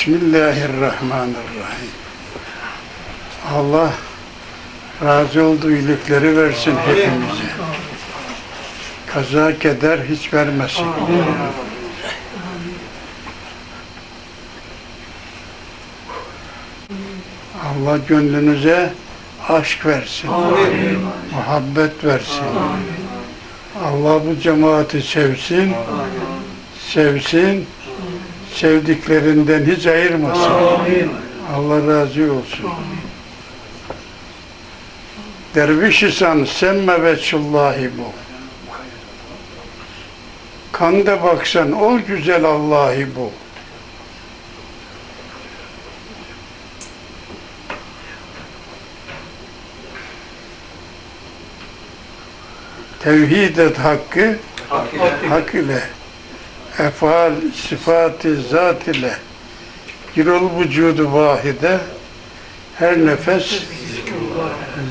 Bismillahirrahmanirrahim. Allah razı olduğu iyilikleri versin hepimize. Kaza keder hiç vermesin. Allah gönlünüze aşk versin. Muhabbet versin. Allah bu cemaati sevsin. Sevsin. Sevdiklerinden hiç ayırmasın. Allah razı olsun. Derviş isan semme veçullahi bu. Kanda baksan ol güzel Allah'ı bu. Tevhid et hakkı hak ile efal sıfatı zat ile girol vücudu vahide her nefes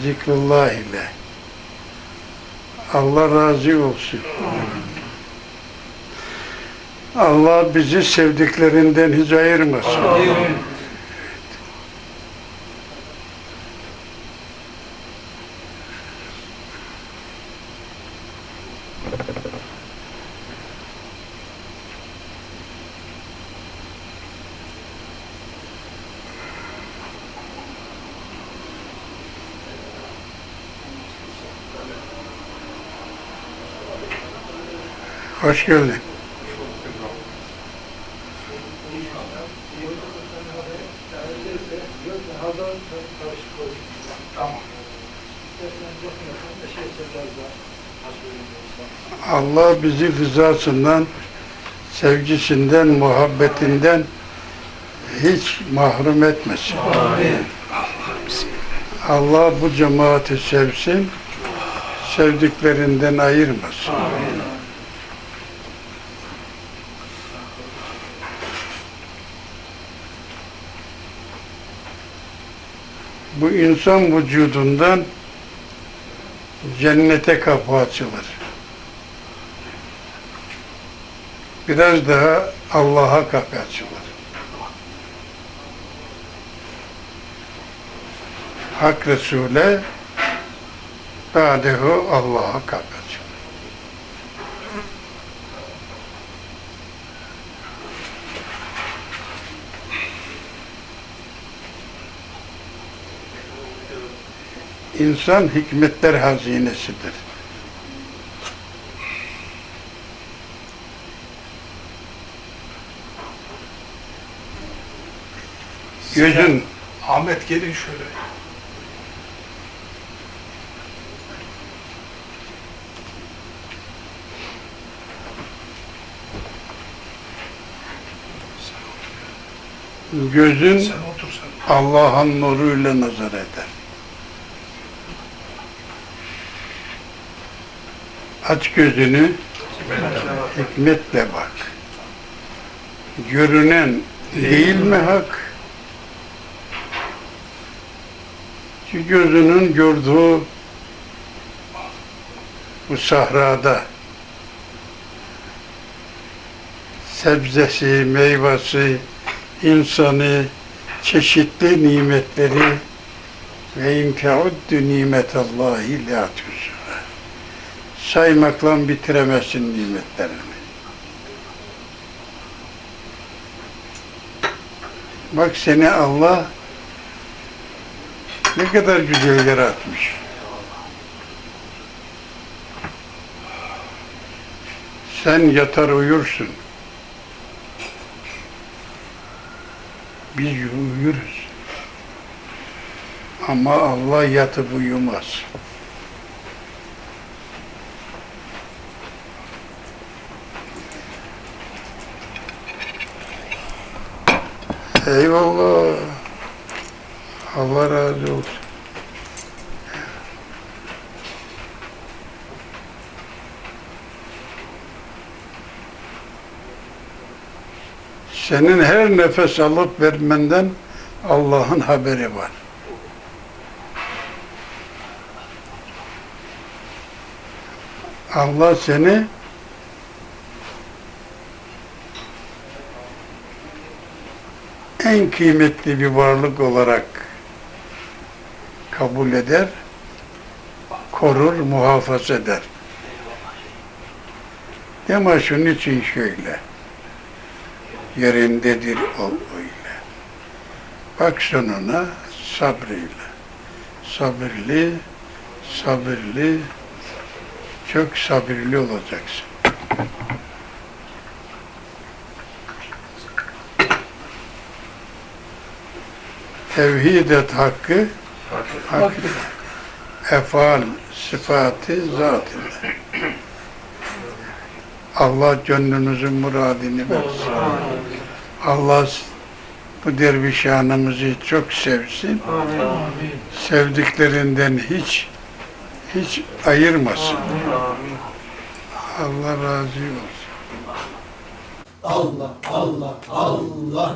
zikrullah ile Allah razı olsun. Allah bizi sevdiklerinden hiç ayırmasın. Hoş geldin. Allah bizi rızasından, sevgisinden, muhabbetinden hiç mahrum etmesin. Allah bu cemaati sevsin, sevdiklerinden ayırmasın. Bu insan vücudundan cennete kapı açılır. Biraz daha Allah'a kapı açılır. Hak Resul'e Badehu Allah'a kapı açılır. İnsan hikmetler hazinesidir. Gözün Ahmet gelin şöyle. gözün. Allah'ın nuruyla nazar eder. Aç gözünü, hikmetle bak. Görünen değil mi hak? Ki gözünün gördüğü bu sahrada sebzesi, meyvesi, insanı, çeşitli nimetleri ve imkâuddü nimetallahi la tuhsuha. Saymakla bitiremezsin nimetlerini. Bak seni Allah ne kadar güzel yaratmış. Sen yatar uyursun. Biz uyuruz. Ama Allah yatıp uyumaz. Eyvallah. Allah razı olsun. Senin her nefes alıp vermenden Allah'ın haberi var. Allah seni en kıymetli bir varlık olarak kabul eder, korur, muhafaza eder. Ama şunun için şöyle, yerindedir o öyle. Bak sonuna sabrıyla, sabırlı, sabırlı, çok sabırlı olacaksın. Tevhid-et hakkı, hak, efal, sıfatı zatında. Allah gönlümüzün muradını versin. Allah bu dervişanımızı çok sevsin. Sevdiklerinden hiç hiç ayırmasın. Allah razı olsun. Allah Allah Allah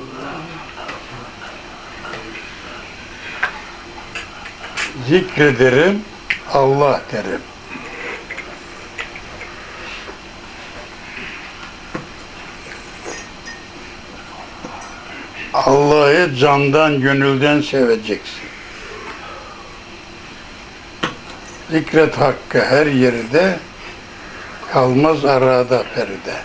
Zikrederim, Allah derim. Allah'ı candan, gönülden seveceksin. Zikret hakkı her yerde, kalmaz arada perde.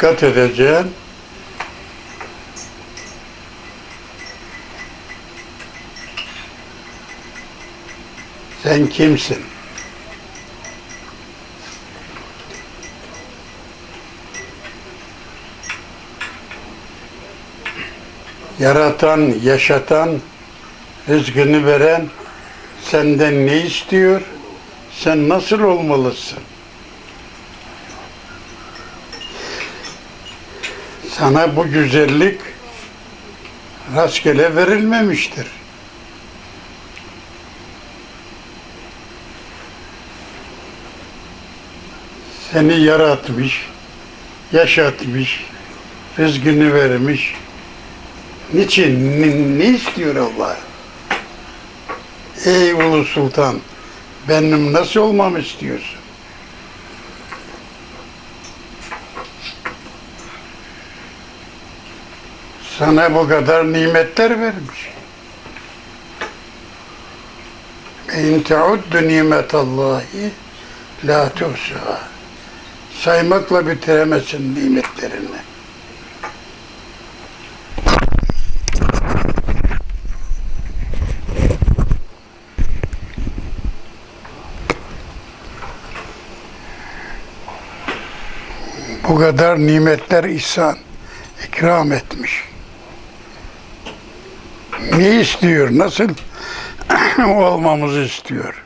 Dikkat edeceksin. Sen kimsin? Yaratan, yaşatan, rızkını veren senden ne istiyor? Sen nasıl olmalısın? Sana bu güzellik rastgele verilmemiştir. Seni yaratmış, yaşatmış, rızkını vermiş. Niçin? Ne, ne istiyor Allah? Ey Ulu Sultan, benim nasıl olmamı istiyorsun? Sana bu kadar nimetler vermiş. İn teuddu nimetallahi la tuhsuha. Saymakla bitiremezsin nimetlerini. Bu kadar nimetler ihsan, ikram etmiş. Ne istiyor? Nasıl olmamızı istiyor?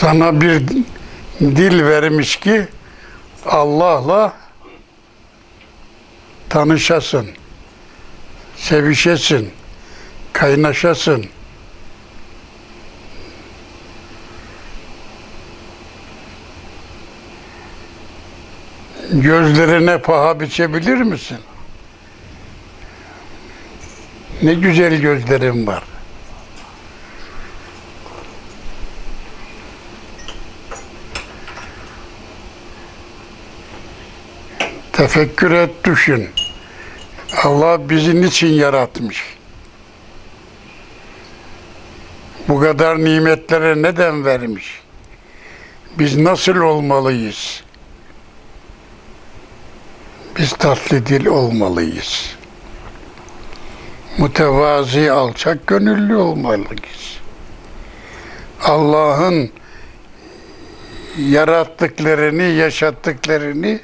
Sana bir dil vermiş ki Allah'la tanışasın, sevişesin, kaynaşasın. Gözlerine paha biçebilir misin? Ne güzel gözlerin var. Tefekkür et, düşün. Allah bizi niçin yaratmış? Bu kadar nimetlere neden vermiş? Biz nasıl olmalıyız? Biz tatlı dil olmalıyız. Mütevazi, alçak gönüllü olmalıyız. Allah'ın yarattıklarını, yaşattıklarını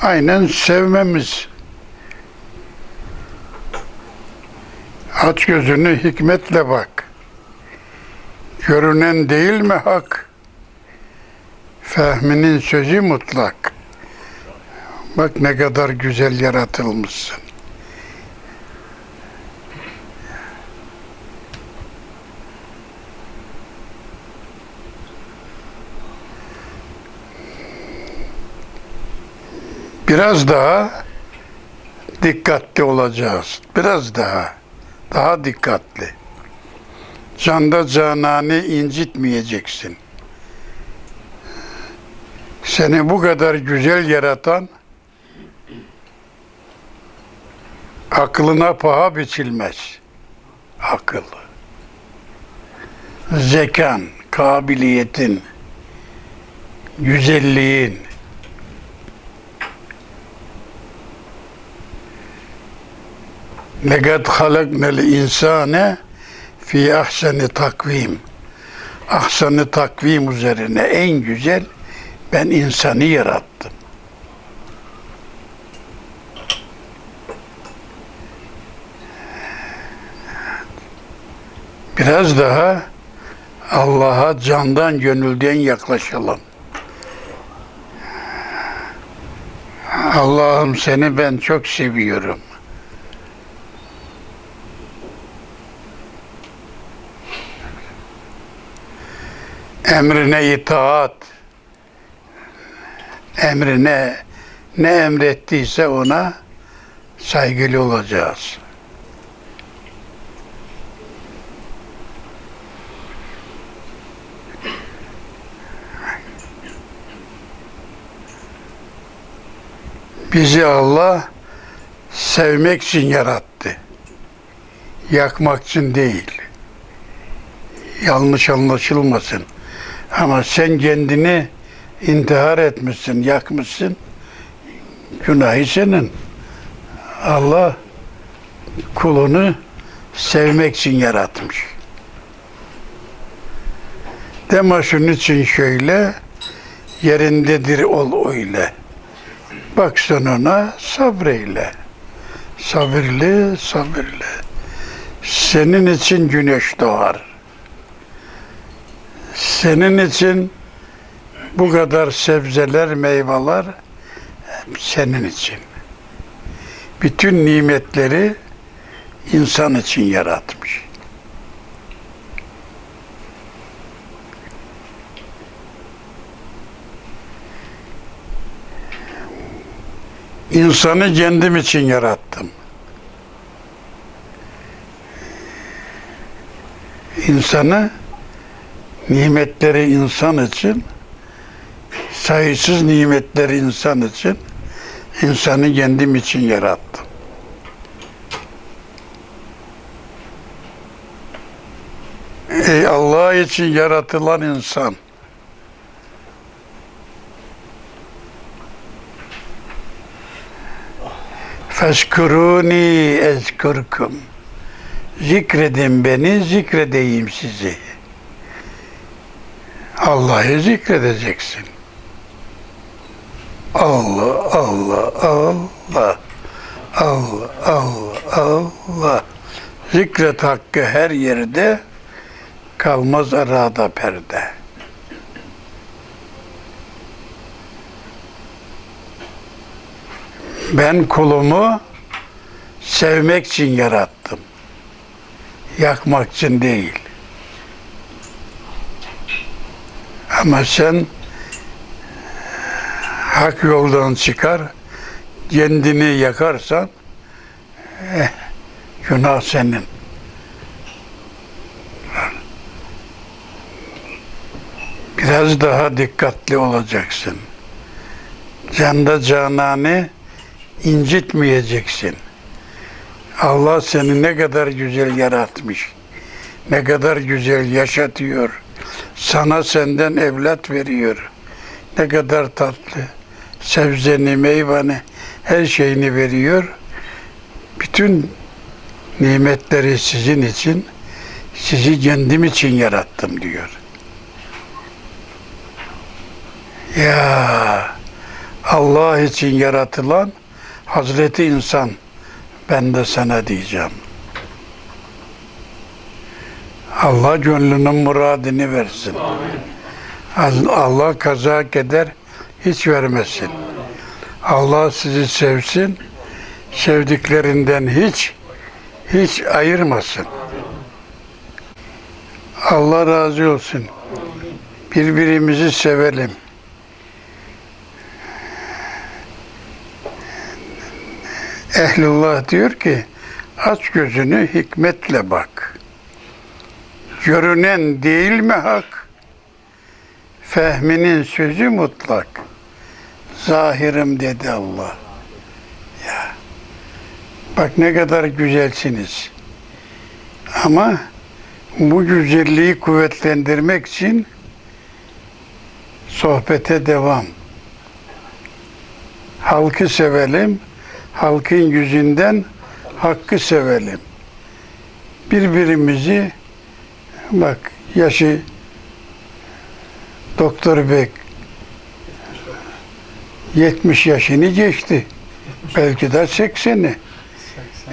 aynen sevmemiz. Aç gözünü hikmetle bak. Görünen değil mi hak? Fehminin sözü mutlak. Bak ne kadar güzel yaratılmışsın. Biraz daha dikkatli olacağız. Biraz daha. Daha dikkatli. Canda cananı incitmeyeceksin. Seni bu kadar güzel yaratan Aklına paha biçilmez. Akıl. Zekan, kabiliyetin, güzelliğin, Lekad halaknel insane fi ahseni takvim. Ahseni takvim üzerine en güzel ben insanı yarattım. Biraz daha Allah'a candan gönülden yaklaşalım. Allah'ım seni ben çok seviyorum. emrine itaat, emrine ne emrettiyse ona saygılı olacağız. Bizi Allah sevmek için yarattı. Yakmak için değil. Yanlış anlaşılmasın. Ama sen kendini intihar etmişsin, yakmışsın. Günahı senin. Allah kulunu sevmek için yaratmış. Şunun için şöyle, yerindedir ol öyle. Bak sen ona sabreyle. Sabırlı, sabırlı. Senin için güneş doğar. Senin için bu kadar sebzeler, meyveler senin için. Bütün nimetleri insan için yaratmış. İnsanı kendim için yarattım. İnsanı nimetleri insan için, sayısız nimetleri insan için, insanı kendim için yarattım. Ey Allah için yaratılan insan, Feşkuruni ezkurkum. Zikredin beni, zikredeyim sizi. Allah'ı zikredeceksin. Allah, Allah, Allah. Allah, Allah, Allah. Zikret hakkı her yerde kalmaz arada perde. Ben kulumu sevmek için yarattım. Yakmak için değil. Ama sen hak yoldan çıkar, kendini yakarsan eh, günah senin. Biraz daha dikkatli olacaksın. Canda cananı incitmeyeceksin. Allah seni ne kadar güzel yaratmış. Ne kadar güzel yaşatıyor. Sana senden evlat veriyor. Ne kadar tatlı. Sebzeni, meyveni, her şeyini veriyor. Bütün nimetleri sizin için, sizi kendim için yarattım diyor. Ya Allah için yaratılan Hazreti insan ben de sana diyeceğim. Allah gönlünün muradını versin. Al- Allah kaza keder hiç vermesin. Allah sizi sevsin. Sevdiklerinden hiç hiç ayırmasın. Allah razı olsun. Birbirimizi sevelim. Ehlullah diyor ki aç gözünü hikmetle bak. Görünen değil mi hak? Fehminin sözü mutlak. Zahirim dedi Allah. Ya. Bak ne kadar güzelsiniz. Ama bu güzelliği kuvvetlendirmek için sohbete devam. Halkı sevelim, halkın yüzünden hakkı sevelim. Birbirimizi bak yaşı Doktor Bey 70 yaşını geçti. Belki de 80'i.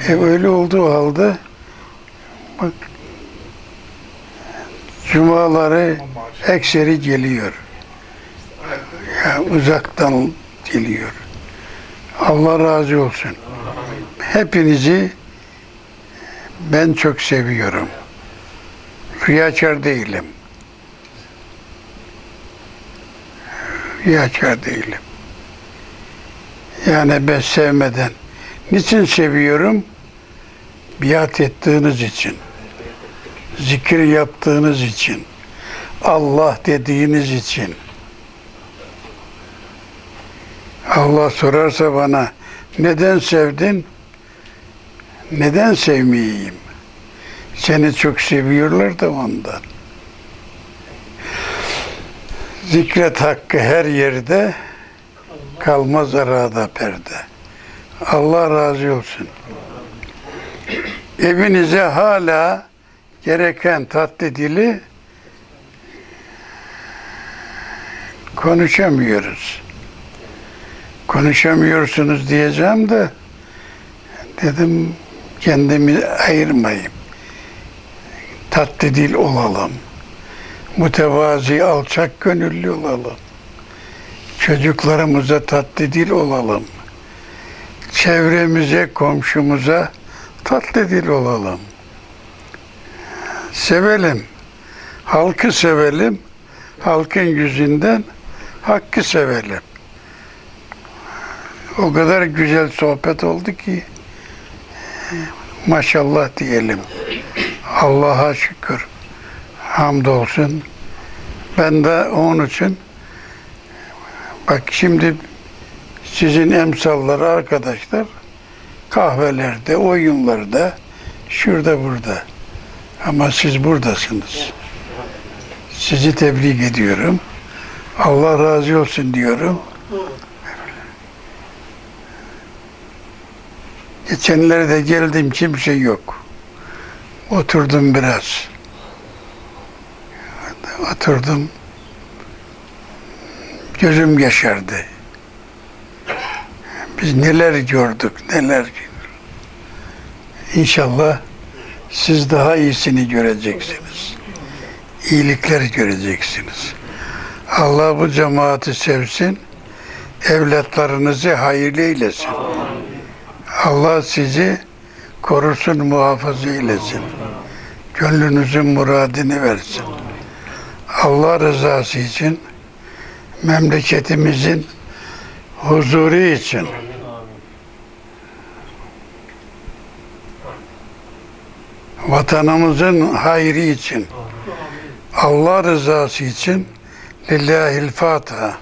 E öyle olduğu halde bak cumaları ekseri geliyor. Ya uzaktan geliyor. Allah razı olsun. Hepinizi ben çok seviyorum. Riyakar değilim. Riyakar değilim. Yani ben sevmeden. Niçin seviyorum? Biat ettiğiniz için. Zikir yaptığınız için. Allah dediğiniz için. Allah sorarsa bana neden sevdin? Neden sevmeyeyim? Seni çok seviyorlar da ondan. Zikret hakkı her yerde kalmaz arada perde. Allah razı olsun. Evinize hala gereken tatlı dili konuşamıyoruz konuşamıyorsunuz diyeceğim de dedim kendimi ayırmayayım. Tatlı dil olalım. Mütevazi, alçak gönüllü olalım. Çocuklarımıza tatlı dil olalım. Çevremize, komşumuza tatlı dil olalım. Sevelim. Halkı sevelim. Halkın yüzünden hakkı sevelim. O kadar güzel sohbet oldu ki maşallah diyelim. Allah'a şükür. Hamdolsun. Ben de onun için bak şimdi sizin emsalları arkadaşlar kahvelerde, oyunlarda, şurada burada. Ama siz buradasınız. Sizi tebrik ediyorum. Allah razı olsun diyorum. Geçenlerde geldim kimse yok. Oturdum biraz. Oturdum. Gözüm yaşardı. Biz neler gördük, neler. İnşallah siz daha iyisini göreceksiniz. İyilikler göreceksiniz. Allah bu cemaati sevsin. Evlatlarınızı hayırlı eylesin. Allah sizi korusun, muhafaza eylesin. Gönlünüzün muradını versin. Allah rızası için, memleketimizin huzuru için, vatanımızın hayrı için, Allah rızası için Lillahil Fatiha.